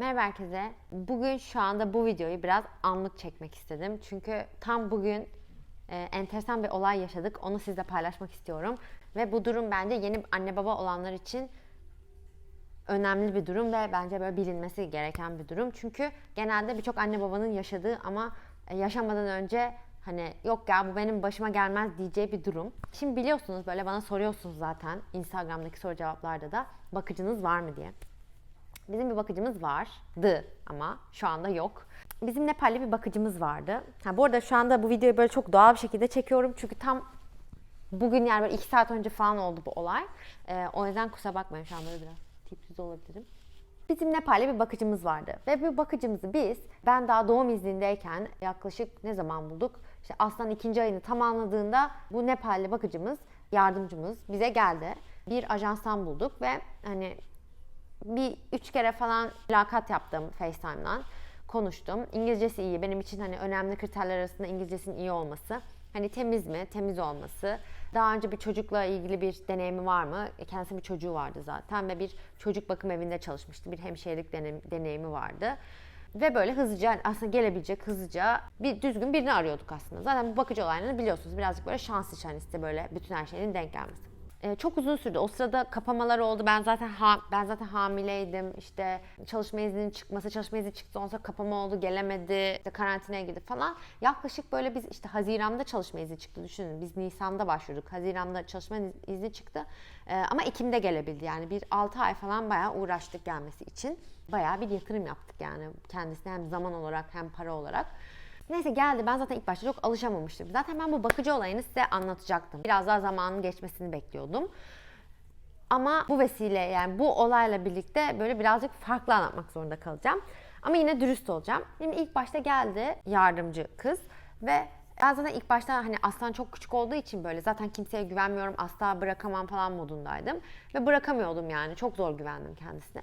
Merhaba herkese. Bugün şu anda bu videoyu biraz anlık çekmek istedim. Çünkü tam bugün e, enteresan bir olay yaşadık. Onu sizle paylaşmak istiyorum. Ve bu durum bence yeni anne baba olanlar için önemli bir durum ve bence böyle bilinmesi gereken bir durum. Çünkü genelde birçok anne babanın yaşadığı ama e, yaşamadan önce hani yok ya bu benim başıma gelmez diyeceği bir durum. Şimdi biliyorsunuz böyle bana soruyorsunuz zaten Instagram'daki soru cevaplarda da bakıcınız var mı diye. Bizim bir bakıcımız vardı ama şu anda yok. Bizim Nepalli bir bakıcımız vardı. Ha, bu arada şu anda bu videoyu böyle çok doğal bir şekilde çekiyorum. Çünkü tam bugün yani böyle iki saat önce falan oldu bu olay. Ee, o yüzden kusura bakmayın şu an böyle biraz tipsiz olabilirim. Bizim Nepalli bir bakıcımız vardı. Ve bu bakıcımızı biz, ben daha doğum iznindeyken yaklaşık ne zaman bulduk? İşte Aslan ikinci ayını tamamladığında bu Nepalli bakıcımız, yardımcımız bize geldi. Bir ajanstan bulduk ve hani bir üç kere falan mülakat yaptım FaceTime'dan. Konuştum. İngilizcesi iyi. Benim için hani önemli kriterler arasında İngilizcesinin iyi olması. Hani temiz mi? Temiz olması. Daha önce bir çocukla ilgili bir deneyimi var mı? E, Kendisi bir çocuğu vardı zaten ve bir çocuk bakım evinde çalışmıştı. Bir hemşirelik deneyim- deneyimi vardı. Ve böyle hızlıca hani aslında gelebilecek hızlıca bir düzgün birini arıyorduk aslında. Zaten bu bakıcı olaylarını biliyorsunuz. Birazcık böyle şans işi size böyle bütün her şeyin denk gelmesi. Ee, çok uzun sürdü. O sırada kapamalar oldu. Ben zaten ha, ben zaten hamileydim. İşte çalışma izninin çıkması, çalışma izni çıktı sonra kapama oldu, gelemedi. İşte karantinaya girdi falan. Yaklaşık böyle biz işte Haziran'da çalışma izni çıktı. Düşünün biz Nisan'da başvurduk. Haziran'da çalışma izni çıktı. Ee, ama Ekim'de gelebildi. Yani bir 6 ay falan bayağı uğraştık gelmesi için. Bayağı bir yatırım yaptık yani kendisine hem zaman olarak hem para olarak. Neyse geldi. Ben zaten ilk başta çok alışamamıştım. Zaten ben bu bakıcı olayını size anlatacaktım. Biraz daha zamanın geçmesini bekliyordum. Ama bu vesile yani bu olayla birlikte böyle birazcık farklı anlatmak zorunda kalacağım. Ama yine dürüst olacağım. Şimdi ilk başta geldi yardımcı kız ve ben zaten ilk başta hani aslan çok küçük olduğu için böyle zaten kimseye güvenmiyorum asla bırakamam falan modundaydım. Ve bırakamıyordum yani çok zor güvendim kendisine.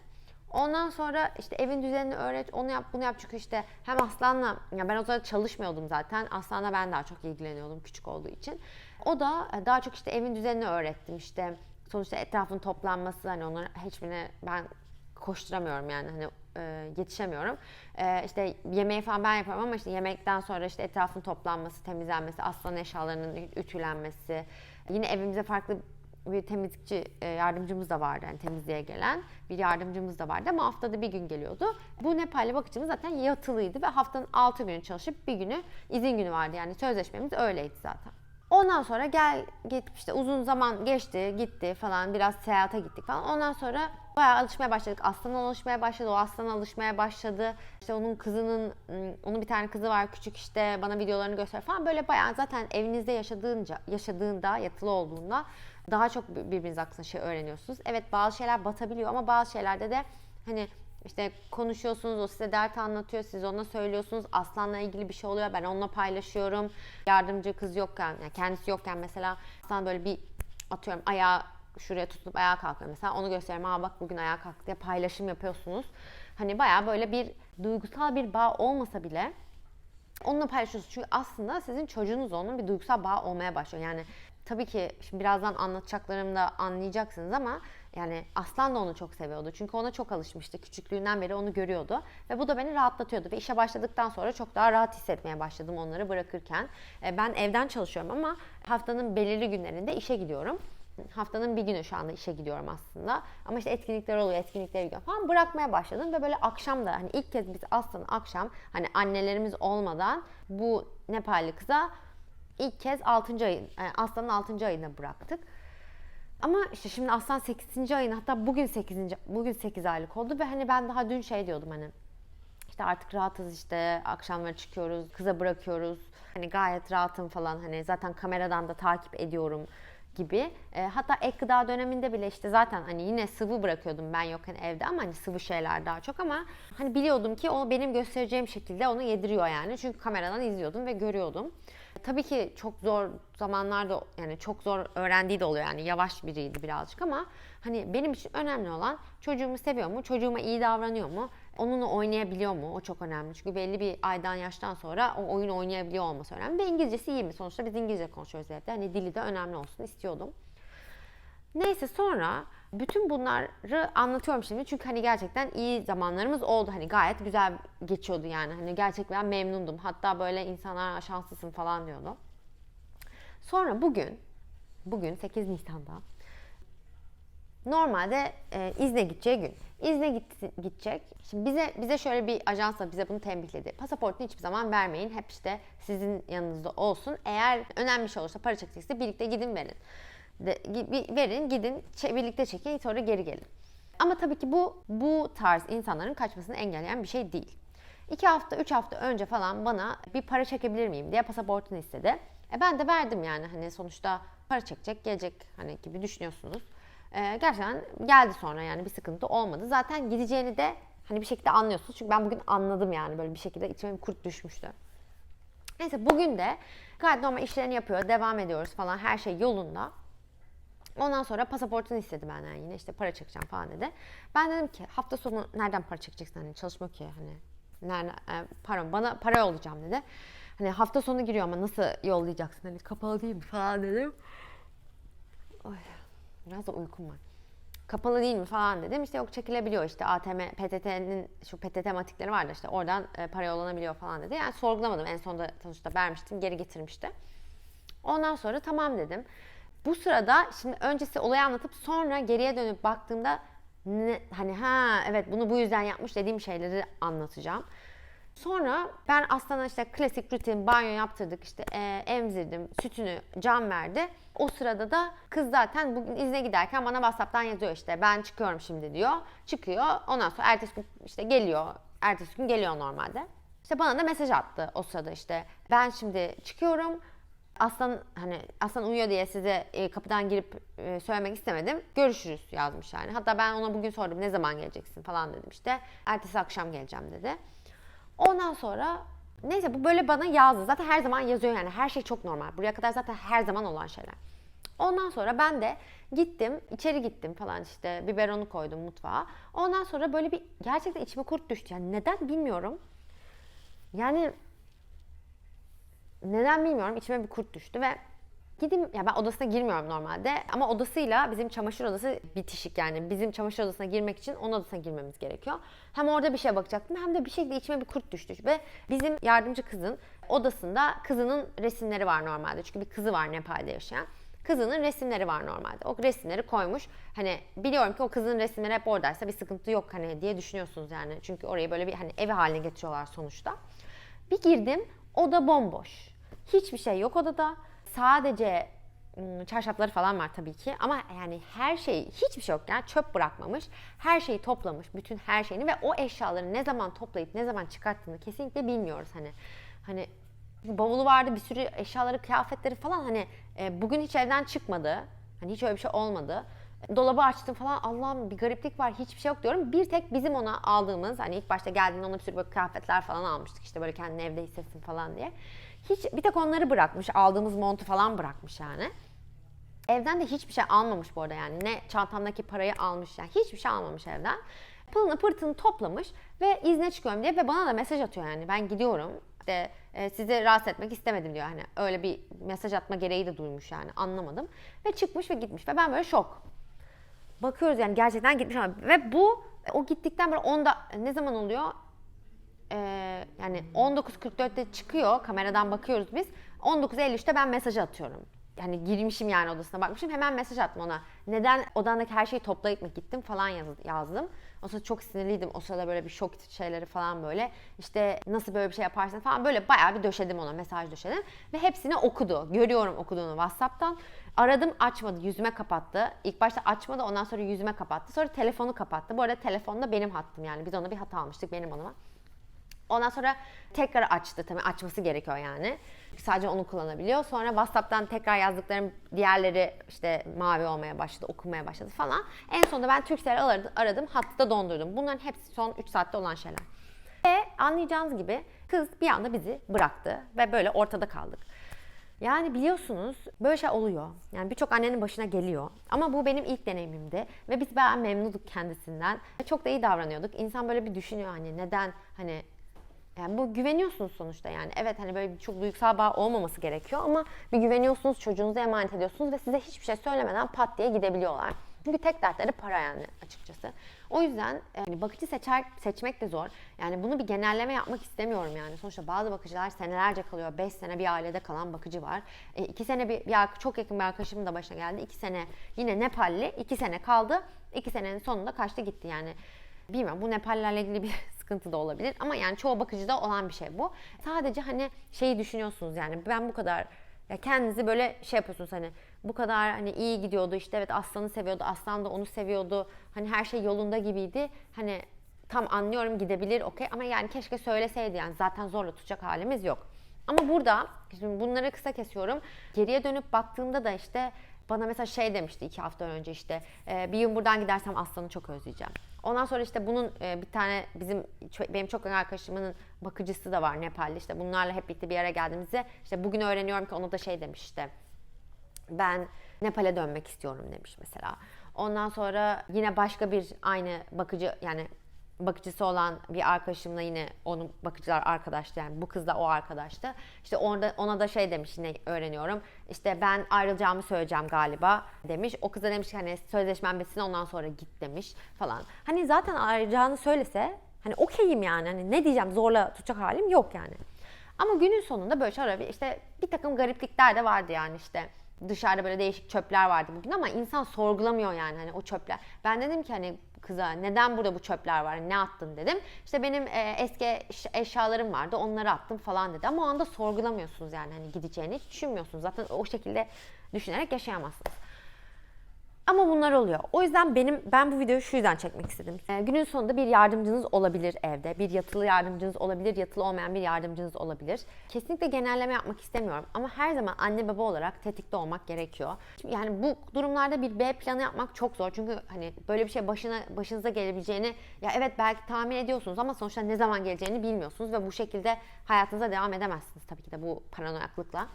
Ondan sonra işte evin düzenini öğret, onu yap, bunu yap çünkü işte hem Aslan'la, ya ben o zaman çalışmıyordum zaten. Aslan'la ben daha çok ilgileniyordum küçük olduğu için. O da e, daha çok işte evin düzenini öğrettim işte. Sonuçta etrafın toplanması hani onların hiçbirine ben koşturamıyorum yani hani e, yetişemiyorum. E, işte yemeği falan ben yaparım ama işte yemekten sonra işte etrafın toplanması, temizlenmesi, aslan eşyalarının ütülenmesi. Yine evimize farklı bir temizlikçi e, yardımcımız da vardı yani temizliğe gelen bir yardımcımız da vardı ama haftada bir gün geliyordu. Bu Nepalli bakıcımız zaten yatılıydı ve haftanın 6 günü çalışıp bir günü izin günü vardı yani sözleşmemiz öyleydi zaten. Ondan sonra gel git işte uzun zaman geçti gitti falan biraz seyahate gittik falan. Ondan sonra bayağı alışmaya başladık. Aslan'a alışmaya başladı. O aslan alışmaya başladı. İşte onun kızının, onun bir tane kızı var küçük işte bana videolarını göster falan. Böyle bayağı zaten evinizde yaşadığınca, yaşadığında, yatılı olduğunda daha çok birbiriniz hakkında şey öğreniyorsunuz. Evet bazı şeyler batabiliyor ama bazı şeylerde de hani işte konuşuyorsunuz, o size dert anlatıyor, siz ona söylüyorsunuz. Aslanla ilgili bir şey oluyor, ben onunla paylaşıyorum. Yardımcı kız yokken, yani kendisi yokken mesela aslan böyle bir atıyorum ayağı şuraya tutup ayağa kalkıyor mesela. Onu gösteriyorum, aa bak bugün ayağa kalktı diye paylaşım yapıyorsunuz. Hani bayağı böyle bir duygusal bir bağ olmasa bile onunla paylaşıyorsunuz. Çünkü aslında sizin çocuğunuz onun bir duygusal bağ olmaya başlıyor. Yani tabii ki şimdi birazdan anlatacaklarımda anlayacaksınız ama yani Aslan da onu çok seviyordu. Çünkü ona çok alışmıştı. Küçüklüğünden beri onu görüyordu. Ve bu da beni rahatlatıyordu. Ve işe başladıktan sonra çok daha rahat hissetmeye başladım onları bırakırken. E, Ben evden çalışıyorum ama haftanın belirli günlerinde işe gidiyorum. Haftanın bir günü şu anda işe gidiyorum aslında. Ama işte etkinlikler oluyor, etkinliklere gidiyorum falan. Bırakmaya başladım ve böyle akşam da hani ilk kez biz Aslan'ı akşam hani annelerimiz olmadan bu Nepalli kıza ilk kez 6. ayın, yani Aslan'ın 6. ayında bıraktık. Ama işte şimdi Aslan 8. ayın hatta bugün 8. bugün 8 aylık oldu ve hani ben daha dün şey diyordum hani işte artık rahatız işte akşamları çıkıyoruz, kıza bırakıyoruz. Hani gayet rahatım falan hani zaten kameradan da takip ediyorum gibi. E, hatta ek gıda döneminde bile işte zaten hani yine sıvı bırakıyordum ben yokken evde ama hani sıvı şeyler daha çok ama hani biliyordum ki o benim göstereceğim şekilde onu yediriyor yani. Çünkü kameradan izliyordum ve görüyordum. Tabii ki çok zor zamanlarda yani çok zor öğrendiği de oluyor yani yavaş biriydi birazcık ama hani benim için önemli olan çocuğumu seviyor mu, çocuğuma iyi davranıyor mu, onunla oynayabiliyor mu o çok önemli. Çünkü belli bir aydan yaştan sonra o oyun oynayabiliyor olması önemli ve İngilizcesi iyi mi? Sonuçta biz İngilizce konuşuyoruz evde hani dili de önemli olsun istiyordum. Neyse sonra Bütün bunları anlatıyorum şimdi çünkü hani gerçekten iyi zamanlarımız oldu. Hani gayet güzel geçiyordu yani. Hani gerçekten memnundum. Hatta böyle insanlar şanslısın falan diyordu. Sonra bugün, bugün 8 Nisan'da normalde e, izne gideceği gün. İzne gidecek. Şimdi bize bize şöyle bir ajansla bize bunu tembihledi. Pasaportunu hiçbir zaman vermeyin. Hep işte sizin yanınızda olsun. Eğer önemli bir şey olursa para çekecekse birlikte gidin verin. De, verin gidin birlikte çekin sonra geri gelin. Ama tabii ki bu bu tarz insanların kaçmasını engelleyen bir şey değil. İki hafta, üç hafta önce falan bana bir para çekebilir miyim diye pasaportunu istedi. E ben de verdim yani hani sonuçta para çekecek, gelecek hani gibi düşünüyorsunuz. E, gerçekten geldi sonra yani bir sıkıntı olmadı. Zaten gideceğini de hani bir şekilde anlıyorsunuz. Çünkü ben bugün anladım yani böyle bir şekilde içime bir kurt düşmüştü. Neyse bugün de gayet normal işlerini yapıyor, devam ediyoruz falan her şey yolunda. Ondan sonra pasaportunu istedi benden yine işte para çekeceğim falan dedi. Ben dedim ki hafta sonu nereden para çekeceksin hani çalışmak ki hani nerede e, para bana para yollayacağım dedi. Hani hafta sonu giriyor ama nasıl yollayacaksın hani kapalı değil mi falan dedim. Ay, biraz da uykum var. Kapalı değil mi falan dedim. İşte yok çekilebiliyor işte ATM, PTT'nin şu PTT matikleri vardı işte oradan e, para yollanabiliyor falan dedi. Yani sorgulamadım en sonunda sonuçta vermiştim geri getirmişti. Ondan sonra tamam dedim. Bu sırada şimdi öncesi olayı anlatıp sonra geriye dönüp baktığımda ne, hani ha evet bunu bu yüzden yapmış dediğim şeyleri anlatacağım. Sonra ben Aslan'a işte klasik rutin banyo yaptırdık işte e, emzirdim sütünü can verdi. O sırada da kız zaten bugün izne giderken bana Whatsapp'tan yazıyor işte ben çıkıyorum şimdi diyor. Çıkıyor ondan sonra ertesi gün işte geliyor. Ertesi gün geliyor normalde. İşte bana da mesaj attı o sırada işte ben şimdi çıkıyorum. Aslan hani Aslan uyuyor diye size e, kapıdan girip e, söylemek istemedim. Görüşürüz yazmış yani. Hatta ben ona bugün sordum ne zaman geleceksin falan dedim işte. Ertesi akşam geleceğim dedi. Ondan sonra neyse bu böyle bana yazdı. Zaten her zaman yazıyor yani. Her şey çok normal. Buraya kadar zaten her zaman olan şeyler. Ondan sonra ben de gittim, içeri gittim falan işte biberonu koydum mutfağa. Ondan sonra böyle bir gerçekten içime kurt düştü. Yani neden bilmiyorum. Yani neden bilmiyorum içime bir kurt düştü ve gideyim ya ben odasına girmiyorum normalde ama odasıyla bizim çamaşır odası bitişik yani bizim çamaşır odasına girmek için onun odasına girmemiz gerekiyor. Hem orada bir şeye bakacaktım hem de bir şekilde içime bir kurt düştü ve bizim yardımcı kızın odasında kızının resimleri var normalde çünkü bir kızı var Nepal'de yaşayan. Kızının resimleri var normalde. O resimleri koymuş. Hani biliyorum ki o kızın resimleri hep oradaysa bir sıkıntı yok hani diye düşünüyorsunuz yani. Çünkü orayı böyle bir hani evi haline getiriyorlar sonuçta. Bir girdim oda bomboş. Hiçbir şey yok odada. Sadece çarşafları falan var tabii ki ama yani her şey hiçbir şey yok yani çöp bırakmamış. Her şeyi toplamış bütün her şeyini ve o eşyaları ne zaman toplayıp ne zaman çıkarttığını kesinlikle bilmiyoruz hani. Hani bavulu vardı bir sürü eşyaları kıyafetleri falan hani e, bugün hiç evden çıkmadı. Hani hiç öyle bir şey olmadı. Dolabı açtım falan Allah'ım bir gariplik var hiçbir şey yok diyorum. Bir tek bizim ona aldığımız hani ilk başta geldiğinde ona bir sürü böyle kıyafetler falan almıştık işte böyle kendini evde hissetsin falan diye. Hiç bir tek onları bırakmış aldığımız montu falan bırakmış yani. Evden de hiçbir şey almamış bu arada yani. Ne çantamdaki parayı almış yani. Hiçbir şey almamış evden. Pılını pırtını toplamış ve izne çıkıyorum diye ve bana da mesaj atıyor yani. Ben gidiyorum. İşte e, sizi rahatsız etmek istemedim diyor. Hani öyle bir mesaj atma gereği de duymuş yani. Anlamadım. Ve çıkmış ve gitmiş ve ben böyle şok. Bakıyoruz yani gerçekten gitmiş ama ve bu o gittikten böyle onda ne zaman oluyor? Ee, yani 19.44'te çıkıyor kameradan bakıyoruz biz. 19.53'te ben mesaj atıyorum. Yani girmişim yani odasına bakmışım hemen mesaj attım ona. Neden odandaki her şeyi toplayıp mı gittim falan yaz- yazdım. O sırada çok sinirliydim. O sırada böyle bir şok şeyleri falan böyle. İşte nasıl böyle bir şey yaparsın falan böyle bayağı bir döşedim ona mesaj döşedim. Ve hepsini okudu. Görüyorum okuduğunu Whatsapp'tan. Aradım açmadı yüzüme kapattı. İlk başta açmadı ondan sonra yüzüme kapattı. Sonra telefonu kapattı. Bu arada telefonda benim hattım yani. Biz ona bir hata almıştık benim onuma. Ondan sonra tekrar açtı tabii açması gerekiyor yani. Sadece onu kullanabiliyor. Sonra WhatsApp'tan tekrar yazdıklarım diğerleri işte mavi olmaya başladı, okunmaya başladı falan. En sonunda ben Turkcell'i aradım, aradım hattı dondurdum. Bunların hepsi son 3 saatte olan şeyler. Ve anlayacağınız gibi kız bir anda bizi bıraktı ve böyle ortada kaldık. Yani biliyorsunuz böyle şey oluyor. Yani birçok annenin başına geliyor. Ama bu benim ilk deneyimimdi. Ve biz bayağı memnunduk kendisinden. Çok da iyi davranıyorduk. İnsan böyle bir düşünüyor hani neden hani yani bu güveniyorsunuz sonuçta yani. Evet hani böyle çok duygusal bağ olmaması gerekiyor ama bir güveniyorsunuz çocuğunuza emanet ediyorsunuz ve size hiçbir şey söylemeden pat diye gidebiliyorlar. Çünkü tek dertleri para yani açıkçası. O yüzden e, hani bakıcı seçer seçmek de zor. Yani bunu bir genelleme yapmak istemiyorum yani. Sonuçta bazı bakıcılar senelerce kalıyor. 5 sene bir ailede kalan bakıcı var. 2 sene bir, bir çok yakın bir arkadaşımın da başına geldi. 2 sene yine Nepalli. 2 sene kaldı. 2 senenin sonunda kaçtı gitti yani. Bilmiyorum bu Nepallerle ilgili bir sıkıntı da olabilir ama yani çoğu bakıcıda olan bir şey bu. Sadece hani şeyi düşünüyorsunuz yani ben bu kadar ya kendinizi böyle şey yapıyorsunuz hani bu kadar hani iyi gidiyordu işte evet aslanı seviyordu aslan da onu seviyordu hani her şey yolunda gibiydi hani tam anlıyorum gidebilir okey ama yani keşke söyleseydi yani zaten zorla tutacak halimiz yok. Ama burada şimdi bunları kısa kesiyorum geriye dönüp baktığımda da işte bana mesela şey demişti iki hafta önce işte e, bir gün buradan gidersem aslanı çok özleyeceğim. Ondan sonra işte bunun e, bir tane bizim benim çok yakın arkadaşımın bakıcısı da var Nepalli işte bunlarla hep birlikte bir yere geldiğimizde işte bugün öğreniyorum ki ona da şey demiş işte ben Nepal'e dönmek istiyorum demiş mesela. Ondan sonra yine başka bir aynı bakıcı yani bakıcısı olan bir arkadaşımla yine onun bakıcılar arkadaştı yani bu kız da o arkadaştı. İşte orada ona da şey demiş yine öğreniyorum. İşte ben ayrılacağımı söyleyeceğim galiba demiş. O kız da demiş ki hani sözleşmem bitsin ondan sonra git demiş falan. Hani zaten ayrılacağını söylese hani okeyim yani hani ne diyeceğim zorla tutacak halim yok yani. Ama günün sonunda böyle şey işte bir takım gariplikler de vardı yani işte dışarıda böyle değişik çöpler vardı bugün ama insan sorgulamıyor yani hani o çöpler. Ben dedim ki hani kıza neden burada bu çöpler var ne attın dedim. İşte benim e, eski eş- eşyalarım vardı onları attım falan dedi ama o anda sorgulamıyorsunuz yani hani gideceğini hiç düşünmüyorsunuz. Zaten o şekilde düşünerek yaşayamazsınız. Ama bunlar oluyor. O yüzden benim ben bu videoyu şu yüzden çekmek istedim. Ee, günün sonunda bir yardımcınız olabilir evde. Bir yatılı yardımcınız olabilir, yatılı olmayan bir yardımcınız olabilir. Kesinlikle genelleme yapmak istemiyorum ama her zaman anne baba olarak tetikte olmak gerekiyor. Yani bu durumlarda bir B planı yapmak çok zor. Çünkü hani böyle bir şey başına başınıza gelebileceğini ya evet belki tahmin ediyorsunuz ama sonuçta ne zaman geleceğini bilmiyorsunuz ve bu şekilde hayatınıza devam edemezsiniz tabii ki de bu paranoyaklıkla.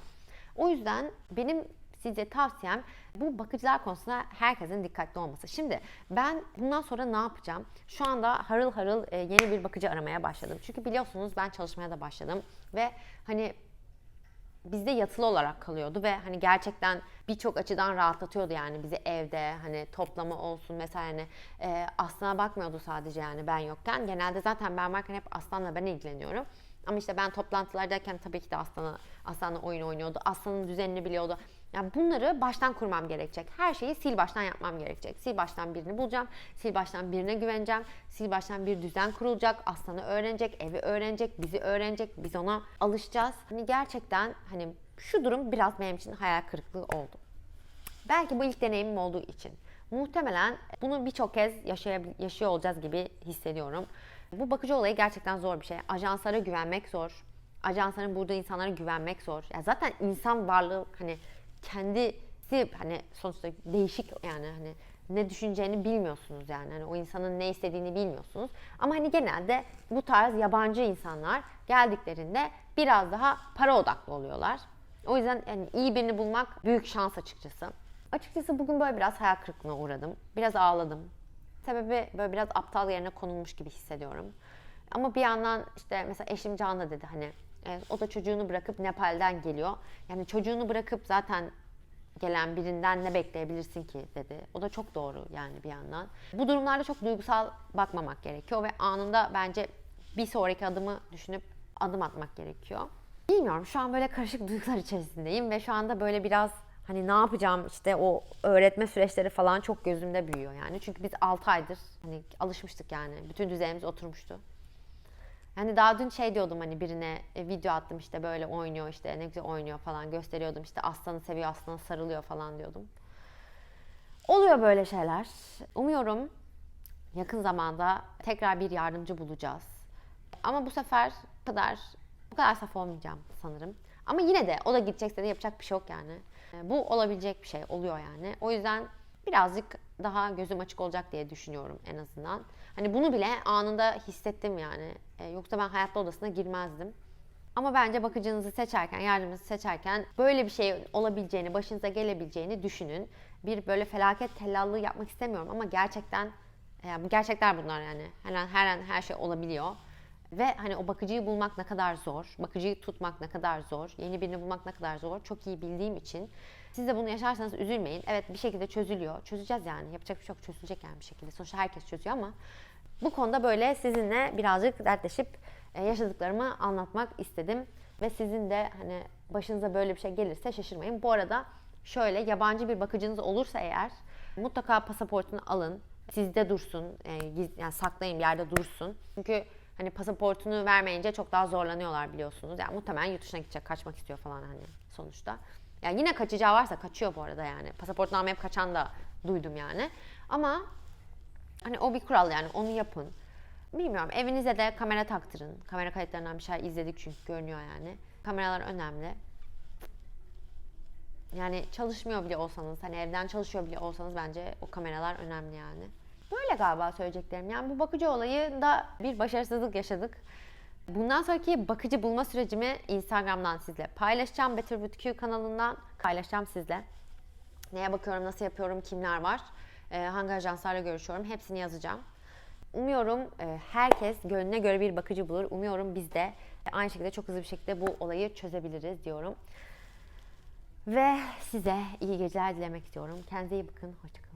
O yüzden benim size tavsiyem bu bakıcılar konusunda herkesin dikkatli olması. Şimdi ben bundan sonra ne yapacağım? Şu anda harıl harıl e, yeni bir bakıcı aramaya başladım. Çünkü biliyorsunuz ben çalışmaya da başladım ve hani bizde yatılı olarak kalıyordu ve hani gerçekten birçok açıdan rahatlatıyordu yani bizi evde hani toplama olsun mesela hani e, aslana bakmıyordu sadece yani ben yokken. Genelde zaten ben varken hep aslanla ben ilgileniyorum. Ama işte ben toplantılardayken tabii ki de Aslan'a, Aslan'la oyun oynuyordu. Aslan'ın düzenini biliyordu. Yani bunları baştan kurmam gerekecek. Her şeyi sil baştan yapmam gerekecek. Sil baştan birini bulacağım. Sil baştan birine güveneceğim. Sil baştan bir düzen kurulacak. Aslan'ı öğrenecek, evi öğrenecek, bizi öğrenecek. Biz ona alışacağız. Hani gerçekten hani şu durum biraz benim için hayal kırıklığı oldu. Belki bu ilk deneyimim olduğu için. Muhtemelen bunu birçok kez yaşıyor olacağız gibi hissediyorum. Bu bakıcı olayı gerçekten zor bir şey. Ajanslara güvenmek zor. Ajansların burada insanlara güvenmek zor. Ya zaten insan varlığı hani kendisi hani sonuçta değişik yani hani ne düşüneceğini bilmiyorsunuz yani. Hani o insanın ne istediğini bilmiyorsunuz. Ama hani genelde bu tarz yabancı insanlar geldiklerinde biraz daha para odaklı oluyorlar. O yüzden yani iyi birini bulmak büyük şans açıkçası. Açıkçası bugün böyle biraz hayal kırıklığına uğradım. Biraz ağladım. Sebebi böyle biraz aptal yerine konulmuş gibi hissediyorum. Ama bir yandan işte mesela eşim Can da dedi hani e, o da çocuğunu bırakıp Nepal'den geliyor. Yani çocuğunu bırakıp zaten gelen birinden ne bekleyebilirsin ki dedi. O da çok doğru yani bir yandan. Bu durumlarda çok duygusal bakmamak gerekiyor ve anında bence bir sonraki adımı düşünüp adım atmak gerekiyor. Bilmiyorum şu an böyle karışık duygular içerisindeyim ve şu anda böyle biraz hani ne yapacağım işte o öğretme süreçleri falan çok gözümde büyüyor yani. Çünkü biz 6 aydır hani alışmıştık yani. Bütün düzenimiz oturmuştu. Yani daha dün şey diyordum hani birine e, video attım işte böyle oynuyor işte ne güzel oynuyor falan gösteriyordum işte aslanı seviyor aslanı sarılıyor falan diyordum. Oluyor böyle şeyler. Umuyorum yakın zamanda tekrar bir yardımcı bulacağız. Ama bu sefer bu kadar bu kadar saf olmayacağım sanırım. Ama yine de o da gidecekse de yapacak bir şey yok yani. E, Bu olabilecek bir şey oluyor yani. O yüzden birazcık daha gözüm açık olacak diye düşünüyorum en azından. Hani bunu bile anında hissettim yani. E, yoksa ben hayatta odasına girmezdim. Ama bence bakıcınızı seçerken, yardımcınızı seçerken böyle bir şey olabileceğini, başınıza gelebileceğini düşünün. Bir böyle felaket tellallığı yapmak istemiyorum ama gerçekten yani gerçekler bunlar yani. Her an her an her şey olabiliyor. Ve hani o bakıcıyı bulmak ne kadar zor, bakıcıyı tutmak ne kadar zor, yeni birini bulmak ne kadar zor çok iyi bildiğim için siz de bunu yaşarsanız üzülmeyin. Evet bir şekilde çözülüyor. Çözeceğiz yani. Yapacak bir şey yok. Çözülecek yani bir şekilde. Sonuçta herkes çözüyor ama bu konuda böyle sizinle birazcık dertleşip e, yaşadıklarımı anlatmak istedim. Ve sizin de hani başınıza böyle bir şey gelirse şaşırmayın. Bu arada şöyle yabancı bir bakıcınız olursa eğer mutlaka pasaportunu alın. Sizde dursun. e, yani saklayın bir yerde dursun. Çünkü hani pasaportunu vermeyince çok daha zorlanıyorlar biliyorsunuz. Yani muhtemelen yurt dışına gidecek, kaçmak istiyor falan hani sonuçta. Yani yine kaçacağı varsa kaçıyor bu arada yani. Pasaportunu almayıp kaçan da duydum yani. Ama Hani o bir kural yani onu yapın. Bilmiyorum evinize de kamera taktırın. Kamera kayıtlarından bir şey izledik çünkü görünüyor yani. Kameralar önemli. Yani çalışmıyor bile olsanız, hani evden çalışıyor bile olsanız bence o kameralar önemli yani. Böyle galiba söyleyeceklerim. Yani bu bakıcı olayında bir başarısızlık yaşadık. Bundan sonraki bakıcı bulma sürecimi Instagram'dan sizle paylaşacağım. Better Boutique kanalından paylaşacağım sizle. Neye bakıyorum, nasıl yapıyorum, kimler var, e, hangi ajanslarla görüşüyorum hepsini yazacağım. Umuyorum e, herkes gönlüne göre bir bakıcı bulur. Umuyorum biz de aynı şekilde çok hızlı bir şekilde bu olayı çözebiliriz diyorum. Ve size iyi geceler dilemek istiyorum. Kendinize iyi bakın. Hoşçakalın.